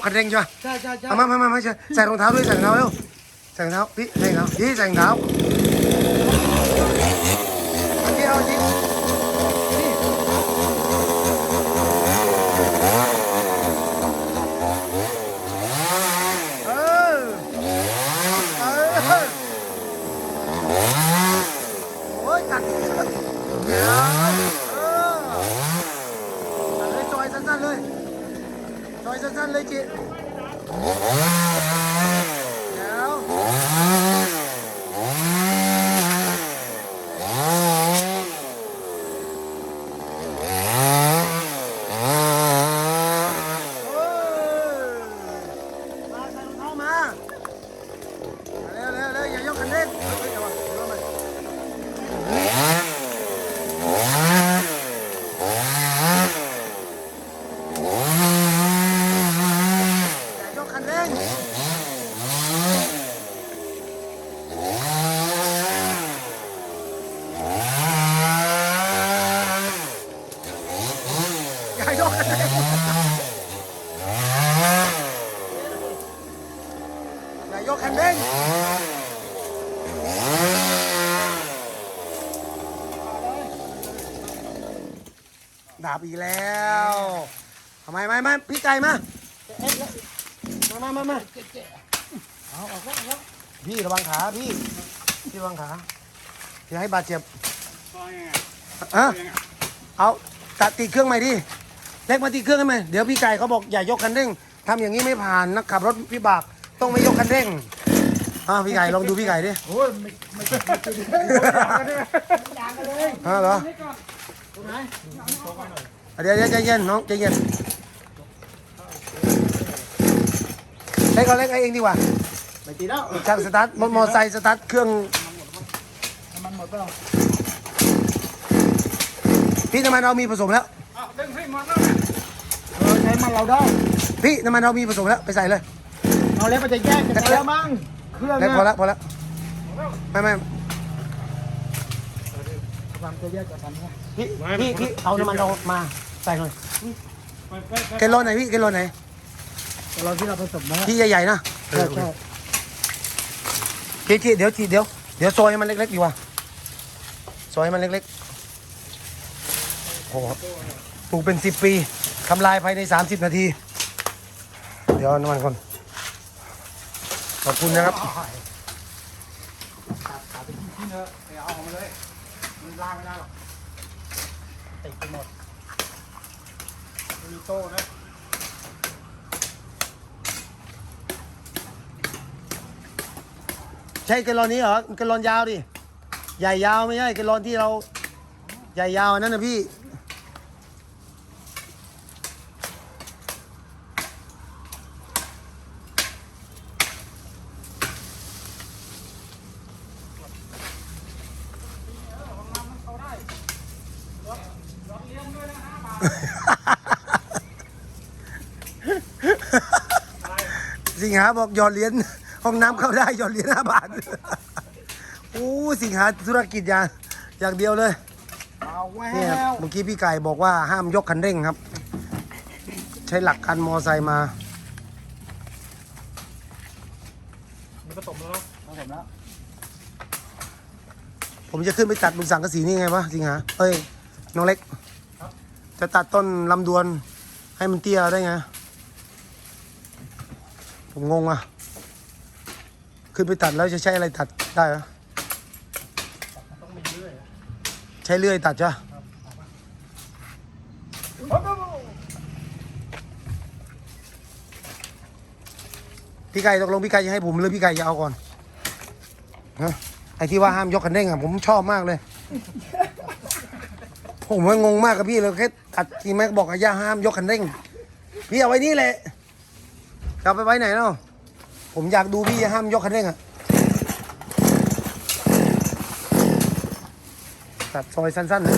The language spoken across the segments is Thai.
กคันเร่งใช่ไหมใช่ใช่ใช่เอามามามามาใส่ใส่รองเท้าด้วยใส่รองเท้าเร็วใส่รองเท้าพี่ใส่รองเท้าพี่ใส่รองเท้าเอาที่เอาที่เออเออโอ้ยตัดเดี๋ยวเออตัดเลยซอยสั้นๆเลยซ อยสั้นๆเลยจิเดี๋ยวโอ้ยมาใส่รองเท้ามาเร็วเร็วเร็วอย่ายกคันเร่งเฮ้ยเดี๋ยววะเดี๋ยวมาอย่ายกคันเร่ง อย่ายกคันเร่งอย่ายกคัน เร่งดาบอีกแล้วทำไมไม่ไม่พี่ไก่มามามามามาเอาออกแล้วออกแล้วพี่ระวังขาพี่พี่ระวังขาอย่าให้บาดเจ็บอะเอาตัดติดเครื่องใหม่ดิเล็กมาติดเครื่องให้ไหมเดี๋ยวพี่ไก่เขาบอกอย่ายกคันเร่งทำอย่างนี้ไม่ผ่านนักขับรถวิบากต้องไม่ยกคันเร่ง อ่าพี่ไก่ลองดูพี่ไก่ดิโอ้ยไม่ไม่ไม่ไม่ด่ากันเลยอ่าเหรอตรงไหนเดี๋ยวเดี๋ยวใจเย็นน้องใจเย็นเล็กเอาเล็กเอาเองดีกว่าไม่ตีแล้วช่างสตาร์ทมอมอไซค์สตาร์ทเครื่องน้ำมันหมดเปล่าพี่น้ำมันเรามีผสมแล้วเออใช้มันเราได้พี่น้ำมันเรามีผสมแล้วไปใส่เลยเอาแล้วมันจะแยกกันแล้วมั้ง เครื่องเล็กพอแล้วพอแล้วไม่ไม่ความจะแยกกันนะพี่พี่พี่เอาน้ำมันเรามาใส่หน่อยเกลโลไหนพี่เกลโลไหนเราที่เราผสมนะพี่ใหญ่ๆนะใช่ใช่จีจีเดี๋ยวจีเดี๋ยวเดี๋ยวซอยให้มันเล็กๆดีกว่าซอยให้มันเล็กๆโอ้โหปลูกเป็นสิบปีทำลายภายในสามสิบนาที เดี๋ยวเอาน้ำมันก่อน ขอบคุณนะครับขาดไปที่ที่เนอะไปเอาออกมาเลย มันล่างไม่ได้หรอกติดไปหมดมีโต้นะใช่เกลลอนนี้เหรอเกลลอนยาวดิ ใหญ่ยาวไม่ใช่เกลลอนที่เรา ใหญ่ยาวอันนั้นนะพี่ สิงหาบอกหยอดเหรียญห้องน้ำเข้าได้หยอดเหรียญห้าบาทโอ้สิงหาธุรกิจอย่างอย่างเดียวเลยเอาแวเนี่ยวเมื่อกี้พี่ไก่บอกว่าห้ามยกคันเร่งครับ ใช้หลักการมอไซค์มา มันผสมแล้วเนาะผสมแล้วผมจะขึ้นไปตัดบนสังกะสีนี่ไงวะสิงหาเอ้ยน้องเล็ก จะตัดต้นลำดวนให้มันเตี้ยได้ไง ผมงงอะ ขึ้นไปตัดแล้วจะใช้อะไรตัดได้เหรอต้องมีเรื่อยใช้เลื่อยตัดจ้ะพี่ไก่ตกลงพี่ไก่จะให้ผมหรือพี่ไก่จะเอาก่อนฮะไอ้ที่ว่าห้ามยกคันเร่งอะผมชอบมากเลย ผมว่างงมากกับพี่เลยแค่ตัดทีแม็กบอกอาย่าห้ามยกคันเร่ง พี่เอาไว้นี่แหละจะเอาไปไว้ไหนเนาะผมอยากดูพี่ห้ามยกคันเร่งอะตัดซอยสั้นๆนะ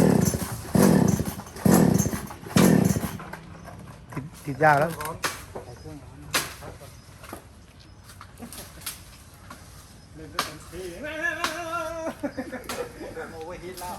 ติดติดยากแล้วโอเวอร์ฮิตแล้ว